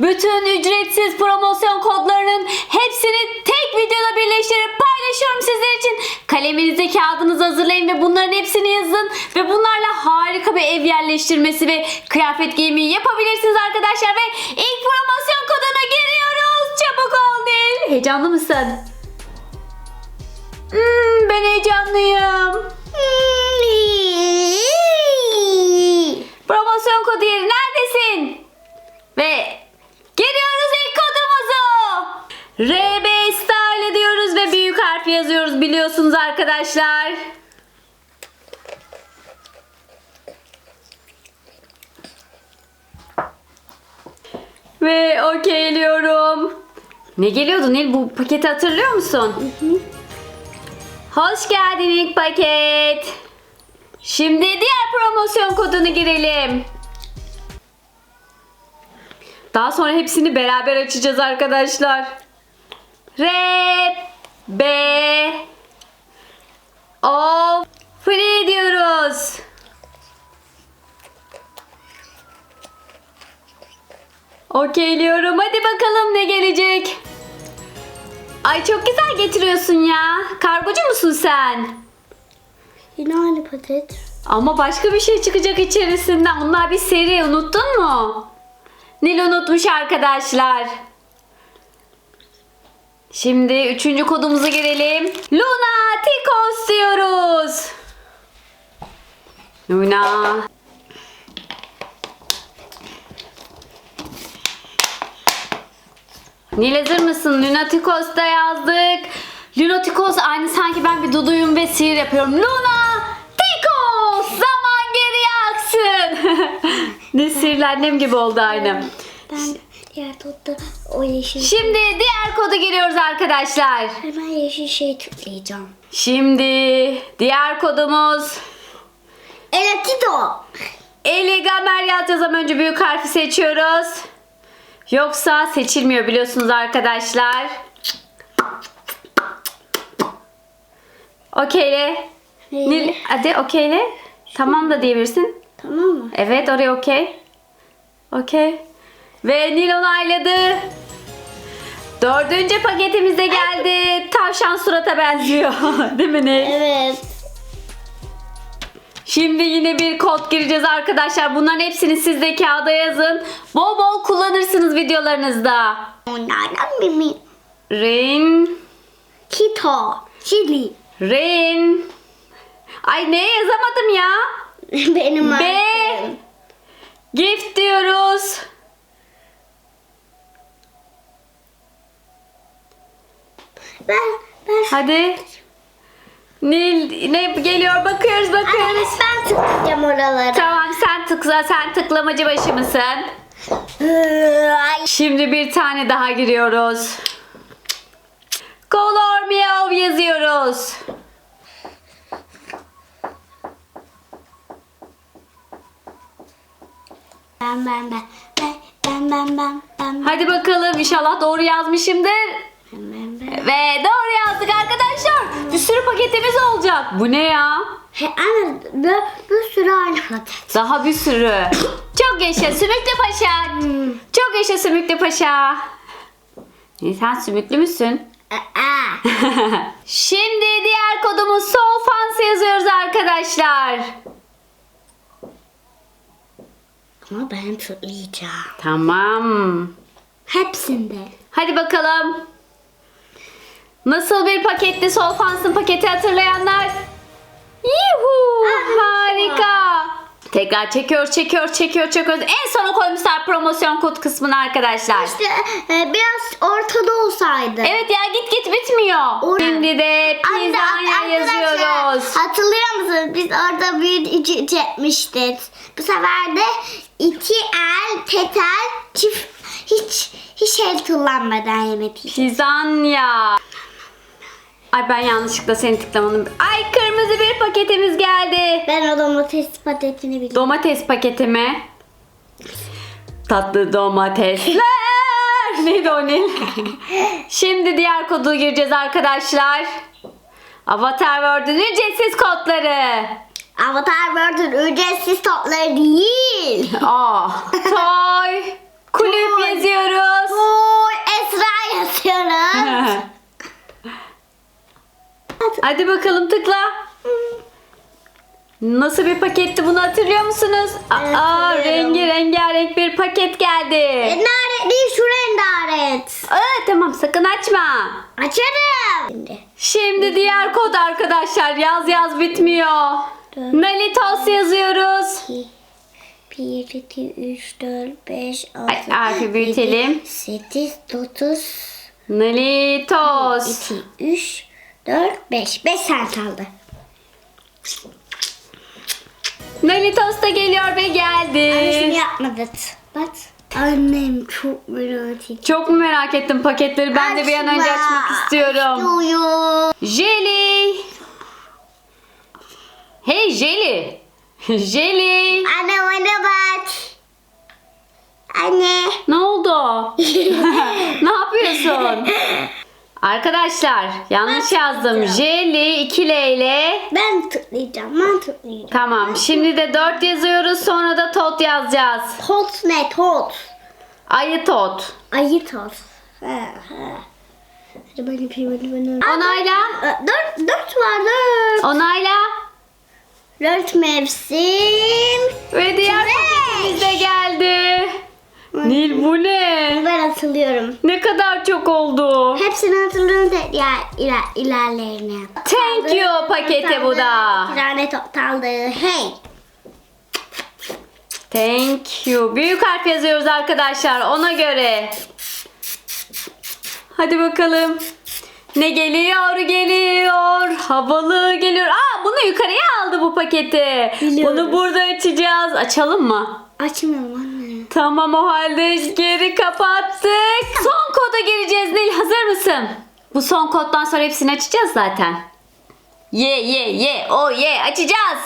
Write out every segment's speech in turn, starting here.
Bütün ücretsiz promosyon kodlarının hepsini tek videoda birleştirip paylaşıyorum sizler için. Kaleminize kağıdınızı hazırlayın ve bunların hepsini yazın. Ve bunlarla harika bir ev yerleştirmesi ve kıyafet giyimi yapabilirsiniz arkadaşlar. Ve ilk promosyon koduna giriyoruz. Çabuk ol Nil. Heyecanlı mısın? Hmm, ben heyecanlıyım. Promosyon kodu yeri neredesin? Ve giriyoruz ilk kodumuzu. RB Style diyoruz ve büyük harf yazıyoruz biliyorsunuz arkadaşlar. Ve okeyliyorum. Ne geliyordu Nil? Bu paketi hatırlıyor musun? Hoş geldin ilk paket. Şimdi diğer promosyon kodunu girelim. Daha sonra hepsini beraber açacağız arkadaşlar. R B O Free diyoruz. Okeyliyorum. Hadi bakalım ne gelecek. Ay çok güzel getiriyorsun ya. Kargocu musun sen? Yine aynı paket. Ama başka bir şey çıkacak içerisinden. Onlar bir seri unuttun mu? Nil unutmuş arkadaşlar. Şimdi üçüncü kodumuzu girelim. Luna Tikos diyoruz. Luna. Nil hazır mısın? Lunatikos da yazdık. Lunatikos aynı sanki ben bir duduyum ve sihir yapıyorum. Luna Tikos zaman geriye aksın. ne sihirli annem gibi oldu aynı. Diğer totta o yeşil. Şimdi diğer kodu giriyoruz arkadaşlar. Hemen yeşil şey tıklayacağım. Şimdi diğer kodumuz Elatito. Eli Gamer yazacağız ama önce büyük harfi seçiyoruz. Yoksa seçilmiyor biliyorsunuz arkadaşlar. Okeyle. Nil hadi okeyle. Tamam da diyebilirsin. Tamam mı? Evet oraya okey. Okey. Ve Nil onayladı. Dördüncü paketimiz de geldi. Tavşan surata benziyor. Değil mi Nil? Evet. Şimdi yine bir kod gireceğiz arkadaşlar. Bunların hepsini siz de kağıda yazın. Bol bol kullanırsınız videolarınızda. Onlardan bir mi? Rain, Kito. Chili. rain. Ay ne yazamadım ya? Benim B. Gift diyoruz. Ben ben Hadi. Nil ne geliyor bakıyoruz bakıyoruz. ben tıklayacağım oralara. Tamam sen tıkla sen tıklamacı başı mısın? Şimdi bir tane daha giriyoruz. Color Meow yazıyoruz. Ben ben ben ben ben ben ben ben Hadi bakalım inşallah doğru yazmışımdır. Ve doğru yazdık arkadaşlar. Bir sürü paketimiz olacak. Bu ne ya? He anne bir, bir sürü aynı paket. Daha bir sürü. Çok yaşa Sümüklü Paşa. Çok yaşa Sümüklü Paşa. E, sen sümüklü müsün? Aa. Şimdi diğer kodumuz Soul Fans yazıyoruz arkadaşlar. Ama ben tıklayacağım. Tamam. Hepsinde. Hadi bakalım. Nasıl bir paketti Soul Fans'ın paketi hatırlayanlar? Yuhu! Harika. Tekrar çekiyor, çekiyor, çekiyor, çekiyor. En sona koymuşlar promosyon kod kısmını arkadaşlar. İşte e, biraz ortada olsaydı. Evet ya git git bitmiyor. Or- Şimdi de pizzanya yazıyoruz. Hatırlıyor musunuz? Biz orada bir içi çekmiştik. Bu sefer de iki el, tek el, çift hiç hiç el kullanmadan yemek yiyeceğiz. Pizzanya. Ay ben yanlışlıkla seni tıklamadım. Ay kırmızı bir paketimiz geldi. Ben o domates patatini biliyorum. Domates paketi mi? Tatlı domatesler. Neydi o Nil? Şimdi diğer kodu gireceğiz arkadaşlar. Avatar World'ün ücretsiz kodları. Avatar World'un ücretsiz topları değil. Aa, toy, kulüp Toy. yazıyor Hadi bakalım tıkla. Nasıl bir paketti bunu hatırlıyor musunuz? Evet, Aa, hatırlıyorum. rengi rengarenk bir paket geldi. Rengarenk değil şu rengarenk. Aa, tamam sakın açma. Açarım. Şimdi. Şimdi diğer kod arkadaşlar yaz yaz bitmiyor. Nalitos yazıyoruz. 1, 2, 3, 4, 5, 6, Ay, harfi büyütelim. 8, 9, Nalitos. 2, 3, 4, 5. 5 tane kaldı. Nalitos da geliyor ve Anne şunu geldi. yapmadık. Bak. Annem çok merak ediyor. Çok mu merak ettim paketleri ben de bir an önce açmak istiyorum. istiyorum. Jelly. Hey Jelly. Jelly. Anne bana bak. Anne. Ne oldu? ne yapıyorsun? Arkadaşlar yanlış yazdım. Jelly 2 L ile. Ben tıklayacağım. Ben tıklayacağım. Tamam şimdi de 4 yazıyoruz sonra da tot yazacağız. Tot ne tot? Ayı tot. Ayı tot. Ha. Hadi ben yapayım hadi ben öyle. Onayla. Dört, dört var dört. Onayla. Dört mevsim. Ve diğer paketimiz de geldi. Nil bu ne? Ben hatırlıyorum. Ne kadar çok oldu. Hepsini hatırlıyorum da ya iler, ilerlerini. Thank you paketi bu da. İki tane top kaldı. Hey. Thank you. Büyük harf yazıyoruz arkadaşlar ona göre. Hadi bakalım. Ne geliyor geliyor. Havalı geliyor. Aa bunu yukarıya aldı bu paketi. Biliyoruz. Bunu burada açacağız. Açalım mı? Açmıyorum anne. Tamam o halde geri kapattık. Son koda gireceğiz Nil. Hazır mısın? Bu son koddan sonra hepsini açacağız zaten. Ye ye ye o ye açacağız.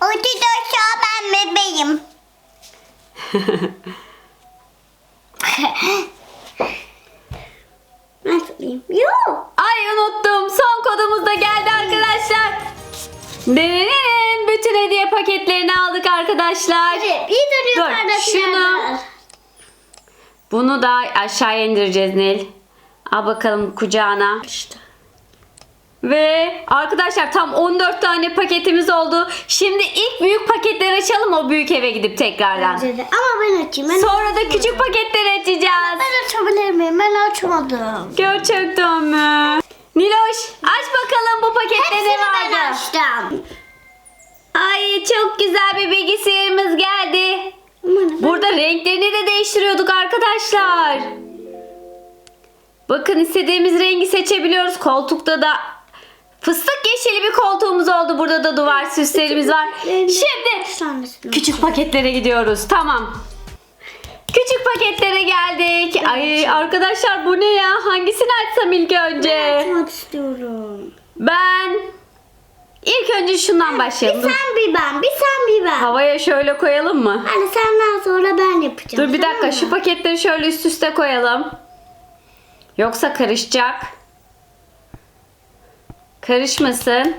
Orada ben bebeğim. ben tıklayayım. Yok. Ay unuttum. Son kodumuz da geldi arkadaşlar. Denenenin bütün hediye paketlerini aldık arkadaşlar. Hadi bir de Dur, şunu- Bunu da aşağıya indireceğiz Nil. Al bakalım kucağına. İşte. Ve arkadaşlar tam 14 tane paketimiz oldu. Şimdi ilk büyük paketleri açalım o büyük eve gidip tekrardan. Bence de. Ama ben açayım. Ben Sonra da küçük paketleri açacağız. Ben açabilir miyim? Ben açmadım. Gerçekten mi? Niloş aç bakalım bu pakette ne ben vardı? açtım. Ay çok güzel bir bilgisayarımız geldi. Burada renklerini de değiştiriyorduk arkadaşlar. Bakın istediğimiz rengi seçebiliyoruz. Koltukta da fıstık yeşili bir koltuğumuz oldu. Burada da duvar süslerimiz var. Şimdi küçük paketlere gidiyoruz. Tamam. Paketlere geldik. Ay arkadaşlar bu ne ya? Hangisini açsam ilk önce? Açmak istiyorum. Ben ilk önce şundan Bir başlayalım. Dur. sen bir ben. Bir sen bir ben. Havaya şöyle koyalım mı? Hani senden sonra ben yapacağım. Dur bir dakika tamam şu mı? paketleri şöyle üst üste koyalım. Yoksa karışacak. Karışmasın.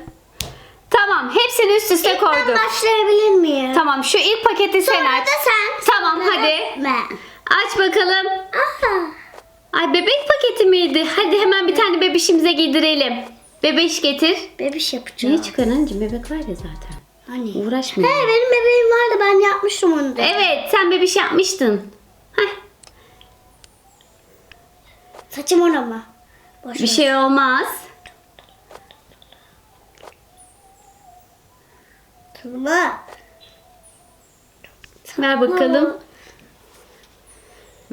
Tamam hepsini üst üste İlk ben koyduk. başlayabilir miyim? Tamam şu ilk paketi sen Sonra aç. da sen. Tamam Sonra hadi. Ben. Aç bakalım. Aha. Ay bebek paketi miydi? Hadi hemen bir tane bebişimize giydirelim. Bebeş getir. Bebiş yapacağım. Niye çıkar anneciğim? Bebek var ya zaten. Hani? Uğraşma. He benim bebeğim vardı ben yapmıştım onu da. Evet sen bebiş yapmıştın. Heh, Saçım orama. Boş bir ver. şey olmaz. Tırma. Ver bakalım.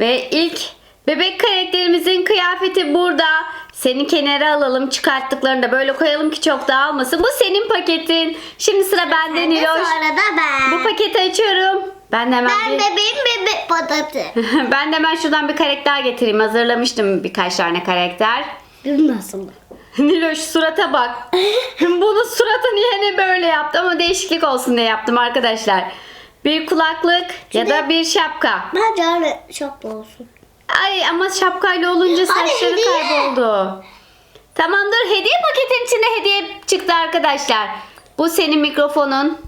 Ve ilk bebek karakterimizin kıyafeti burada. Seni kenara alalım çıkarttıklarını da böyle koyalım ki çok dağılmasın. Bu senin paketin. Şimdi sıra bende Niloş. sonra da ben. Bu paketi açıyorum. Ben de hemen ben bir... bebeğim bebek patati. ben de hemen şuradan bir karakter getireyim. Hazırlamıştım birkaç tane karakter. Benim nasıl? Niloş surata bak. Bunun suratı niye ne böyle yaptı ama değişiklik olsun diye yaptım arkadaşlar. Bir kulaklık ya da bir şapka. Bence öyle şapka olsun. Ay ama şapkayla olunca saçları hediye. kayboldu. Tamamdır hediye paketin içinde hediye çıktı arkadaşlar. Bu senin mikrofonun.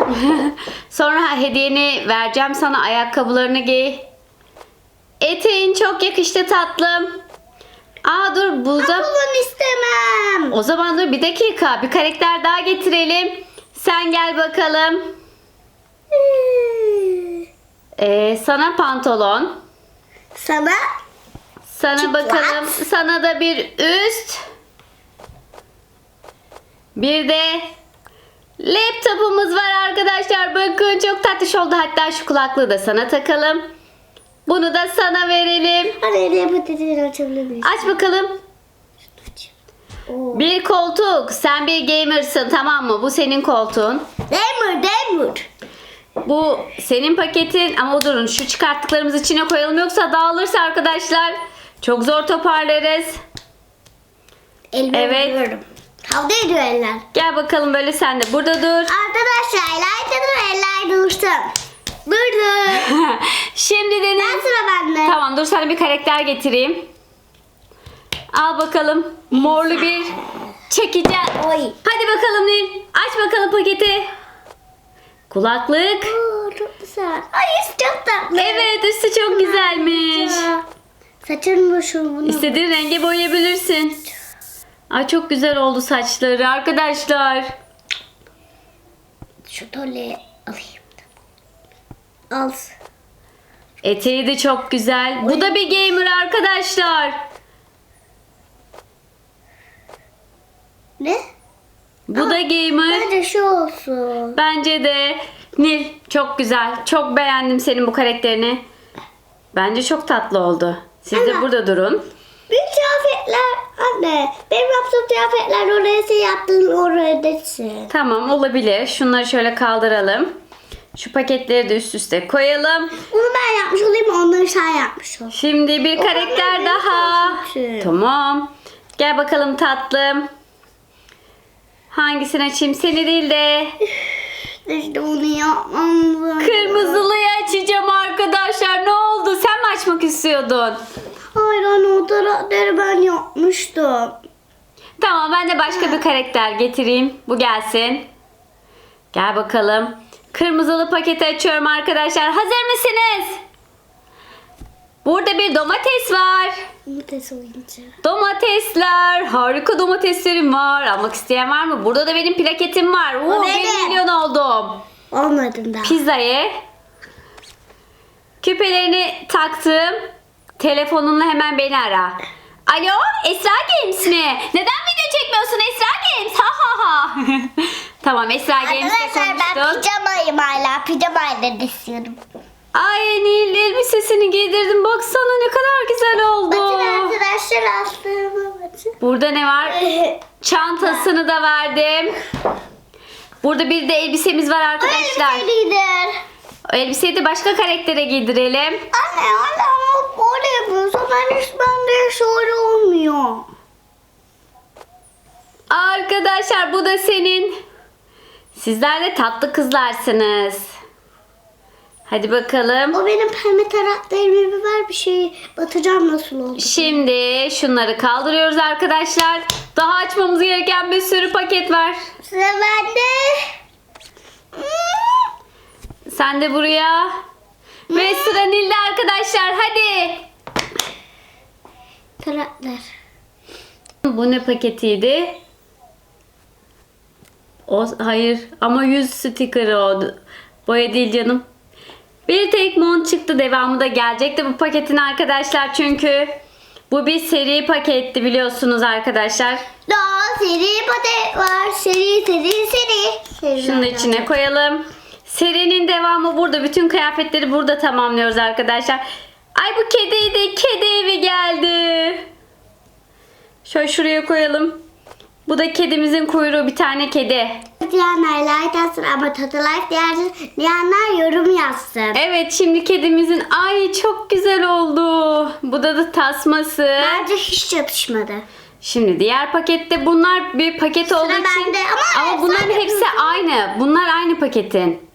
Sonra hediyeni vereceğim sana ayakkabılarını giy. Eteğin çok yakıştı tatlım. Aa dur burada. Pantolon istemem. O zaman dur bir dakika. Bir karakter daha getirelim. Sen gel bakalım. Ee, sana pantolon. Sana Sana Çıplak. bakalım. Sana da bir üst. Bir de laptopumuz var arkadaşlar. Bakın çok tatlış oldu. Hatta şu kulaklığı da sana takalım. Bunu da sana verelim. araya patatesini açabilir miyiz? Aç bakalım. Bir koltuk. Sen bir gamersın tamam mı? Bu senin koltuğun. Demir demir. Bu senin paketin ama durun şu çıkarttıklarımızı içine koyalım yoksa dağılırsa arkadaşlar çok zor toparlarız. Elime Evet. vuruyorum. Kavga ediyor eller. Gel bakalım böyle sen de burada dur. Arkadaşlar dur eller dursun. Durdu. Şimdi Ben Deniz. sıra bende. Tamam dur sana bir karakter getireyim. Al bakalım morlu bir çekeceğiz. Oy. Hadi bakalım Nil. Aç bakalım paketi. Kulaklık. Oo, çok güzel. Ay üst çok tatlı. Evet üstü çok güzelmiş. Saçın başım bunu. İstediğin renge boyayabilirsin. Ay çok güzel oldu saçları arkadaşlar. Şu tolleyi alayım. Al. Eteği de çok güzel. Bu da bir gamer arkadaşlar. Ne? Bu da gamer. Bence şu olsun. Bence de Nil çok güzel. Çok beğendim senin bu karakterini. Bence çok tatlı oldu. Siz de Ama- burada durun. Büyük kıyafetler anne. Benim yaptığım kıyafetler oraya sen yaptığın oraya desin. Tamam olabilir. Şunları şöyle kaldıralım. Şu paketleri de üst üste koyalım. Onu ben yapmış olayım onları sen yapmış ol. Şimdi bir karakter benim daha. Tamam. Gel bakalım tatlım. Hangisini açayım? Seni değil de İşte onu yapmam lazım. kırmızılıyı açacağım arkadaşlar. Ne oldu? Sen mi açmak istiyordun? Hayır anne o tarafları ben yapmıştım. Tamam ben de başka bir karakter getireyim. Bu gelsin. Gel bakalım. Kırmızılı paketi açıyorum arkadaşlar. Hazır mısınız? Burada bir domates var. Mutes oyuncu. Domatesler. Harika domateslerim var. Almak isteyen var mı? Burada da benim plaketim var. Oo, O 1 benim. milyon oldum. Olmadım daha. Pizzayı. Küpelerini taktım. Telefonunla hemen beni ara. Alo Esra Games mi? Neden video çekmiyorsun Esra Games? Ha ha ha. tamam Esra Games'le Arkadaşlar ben pijamayım hala. Pijamayla istiyorum. Ay Nil elbisesini giydirdim. Baksana ne kadar güzel oldu. Bakın arkadaşlar aslında bakın. Burada ne var? Çantasını da verdim. Burada bir de elbisemiz var arkadaşlar. lider. O elbiseyi de başka karaktere giydirelim. Anne anne ama böyle yapıyorsun. Ben hiç bende şöyle olmuyor. Arkadaşlar bu da senin. Sizler de tatlı kızlarsınız. Hadi bakalım. O benim pembe taraklarımı ver bir şey batacağım nasıl oldu? Şimdi şunları kaldırıyoruz arkadaşlar. Daha açmamız gereken bir sürü paket var. Sıra bende. Sen de buraya. Ve sıra Nil'de arkadaşlar. Hadi. Taraklar. Bu ne paketiydi? O hayır ama yüz stikeri o. Boya değil canım. Bir tek mont çıktı devamı da gelecekti bu paketin arkadaşlar çünkü bu bir seri paketti biliyorsunuz arkadaşlar. Daha seri patet var. Seri seri seri. seri Şunu da içine koyalım. Serinin devamı burada. Bütün kıyafetleri burada tamamlıyoruz arkadaşlar. Ay bu kediydi. Kedi evi geldi. Şöyle şuraya koyalım. Bu da kedimizin kuyruğu. Bir tane kedi. Diyenler like atsın ama tadı like diyenler, yorum yazsın. Evet şimdi kedimizin ay çok güzel oldu. Bu da da tasması. Bence hiç çatışmadı. Şimdi diğer pakette bunlar bir paket olduğu için bende ama ama bunların hepsi aynı. Bunlar aynı paketin.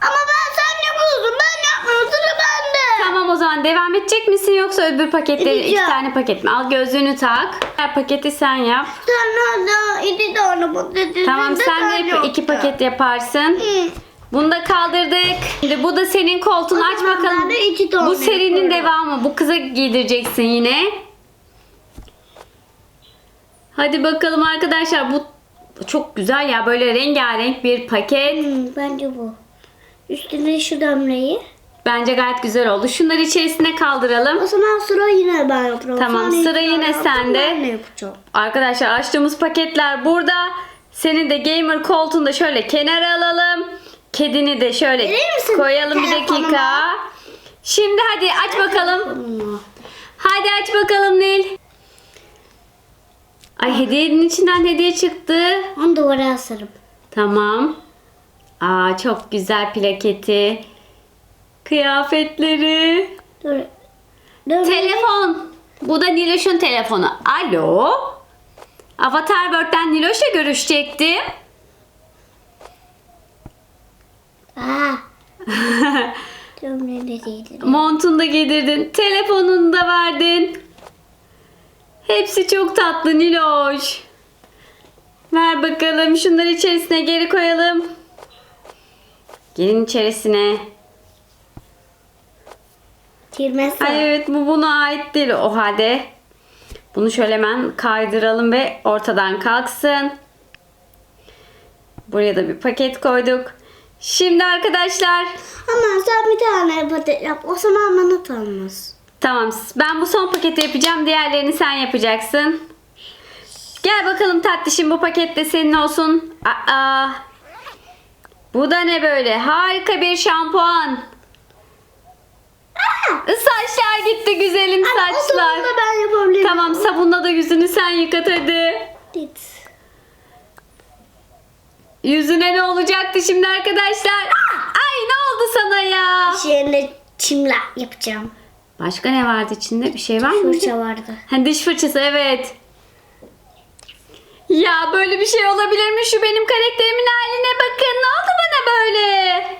Ama ben sen yapıyorsun ben yapmıyorum sıra bende. Tamam o zaman devam edecek misin yoksa öbür paketleri iki tane paket mi? Al gözlüğünü tak. Her paketi sen yap. Sen da iki tane patates. Tamam sen de iki paket yaparsın. Hı. Bunu da kaldırdık. Şimdi bu da senin koltuğun. Aç bakalım. Bu serinin yaparım. devamı. Bu kıza giydireceksin yine. Hadi bakalım arkadaşlar bu çok güzel ya böyle rengarenk bir paket. Hmm, bence bu. Üstüne şu gömleği. Bence gayet güzel oldu. Şunları içerisine kaldıralım. O zaman sıra yine ben yapıyorum. Tamam, Sonra sıra yine sende. Ben de yapacağım. Arkadaşlar açtığımız paketler burada. Seni de gamer koltuğunu da şöyle kenara alalım. Kedini de şöyle koyalım bir dakika. Şimdi hadi aç bakalım. Hadi aç bakalım Nil. Ay hediyenin içinden hediye çıktı. Onu duvara asarım. Tamam. Aa çok güzel plaketi. Kıyafetleri. Dur. Dur. Telefon. Bu da Niloş'un telefonu. Alo. Avatar World'den Niloş'la görüşecektim. Aa. Değildir. Montunu da giydirdin. Telefonunu da verdin. Hepsi çok tatlı Niloş. Ver bakalım. Şunları içerisine geri koyalım. Gelin içerisine. Tirmesi. Ay evet bu buna ait değil o halde. Bunu şöyle hemen kaydıralım ve ortadan kalksın. Buraya da bir paket koyduk. Şimdi arkadaşlar Ama sen bir tane paket yap. O zaman bana kalmaz. tamam ben bu son paketi yapacağım. Diğerlerini sen yapacaksın. Gel bakalım tatlışım bu paket de senin olsun. Aa, bu da ne böyle? Harika bir şampuan. Saçlar gitti güzelim O zaman saçlar. da ben yapabilirim. Tamam sabunla da yüzünü sen yıkat hadi. Git. Yüzüne ne olacaktı şimdi arkadaşlar? Ay ne oldu sana ya? Şimdi çimle yapacağım. Başka ne vardı içinde? Bir şey var mı? Fırça vardı. Ha, diş fırçası evet. Ya böyle bir şey olabilir mi? Şu benim karakterimin haline bakın. Ne oldu bana böyle?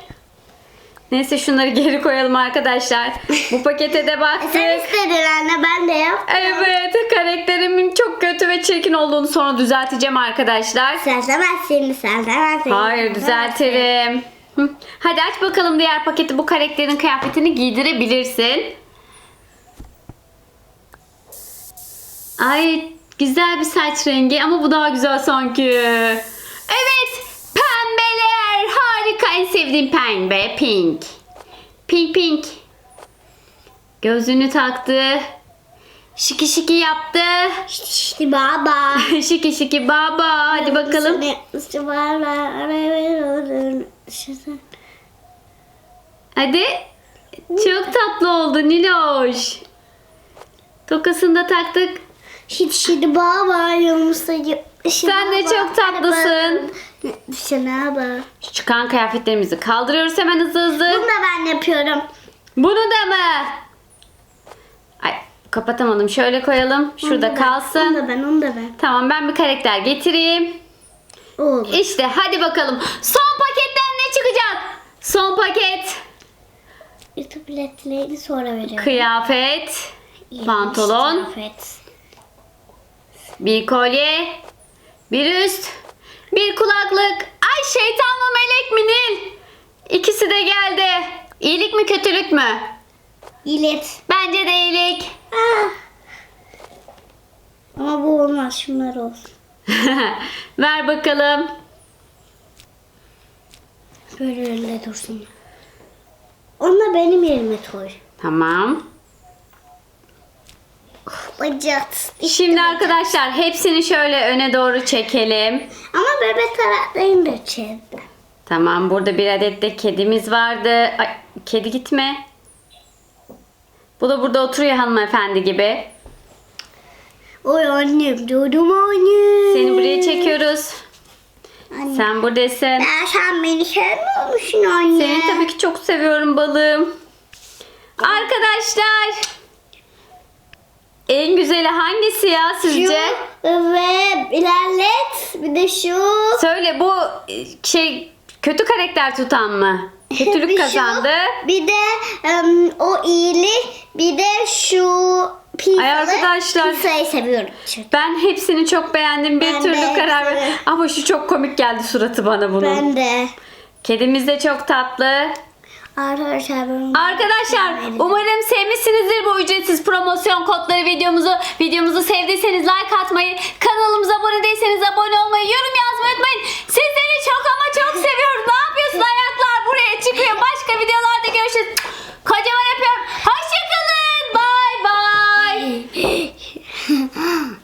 Neyse şunları geri koyalım arkadaşlar. Bu pakete de Sen baktık. istedin anne ben de yaptım. Evet karakterimin çok kötü ve çirkin olduğunu sonra düzelteceğim arkadaşlar. Sen demezsin, sen demezsin. Hayır düzeltirim. Hı. Hadi aç bakalım diğer paketi bu karakterin kıyafetini giydirebilirsin. Ay güzel bir saç rengi ama bu daha güzel sanki. Evet harika en sevdiğim pembe pink. Pink pink. Gözlüğünü taktı. Şiki şiki yaptı. İşte baba. şiki şiki baba. Hadi bakalım. Hadi. Çok tatlı oldu Niloş. Tokasını da taktık. Şimdi şimdi baba yumurta Sen de çok tatlısın. Şuna çıkan kıyafetlerimizi kaldırıyoruz hemen hızlı Bunu hızlı. da ben yapıyorum. Bunu da mı? Ay kapatamadım. Şöyle koyalım. Şurada Onu da ben, Onu kalsın. da ben, onu da ben. Tamam ben bir karakter getireyim. Oldu. İşte hadi bakalım. Son paketten ne çıkacak? Son paket. YouTube biletleri sonra veriyorum. Kıyafet. Pantolon. Kıyafet. Bir kolye, bir üst, bir kulaklık. Ay şeytan mı melek mi Nil? İkisi de geldi. İyilik mi kötülük mü? İlet. Bence de iyilik. Ah. Ama bu olmaz. Şunlar olsun. Ver bakalım. Böyle öyle dursun. Onunla benim yerime koy. Tamam. Bacak. Şimdi arkadaşlar hepsini şöyle öne doğru çekelim. Ama bebek taraflarını da çek. Tamam burada bir adet de kedimiz vardı. Ay, kedi gitme. Bu da burada oturuyor hanımefendi gibi. Oy annem duydum annem. Seni buraya çekiyoruz. Anne. Sen buradasın. Ya sen beni sevmiyor musun anne? Seni tabii ki çok seviyorum balım. Arkadaşlar. En güzeli hangisi ya sizce? Şu ve ilerlet. Bir de şu. Söyle bu e, şey kötü karakter tutan mı? bir Kötülük şu, kazandı. Bir de em, o iyilik. Bir de şu pizzalı. Ay arkadaşlar. Pizzayı seviyorum. çünkü. Ben hepsini çok beğendim. Bir Ben türlü karar ver. Ama şu çok komik geldi suratı bana bunun. Ben de. Kedimiz de çok tatlı. Arkadaşlar, Arkadaşlar umarım sevmişsinizdir bu ücretsiz promosyon kodları videomuzu. Videomuzu sevdiyseniz like atmayı, kanalımıza abone değilseniz abone olmayı, yorum yazmayı unutmayın. Sizleri çok ama çok seviyoruz. Ne yapıyorsun hayatlar buraya çıkıyor. Başka videolarda görüşürüz. Kocaman öpüyorum. Hoşçakalın. Bye bye.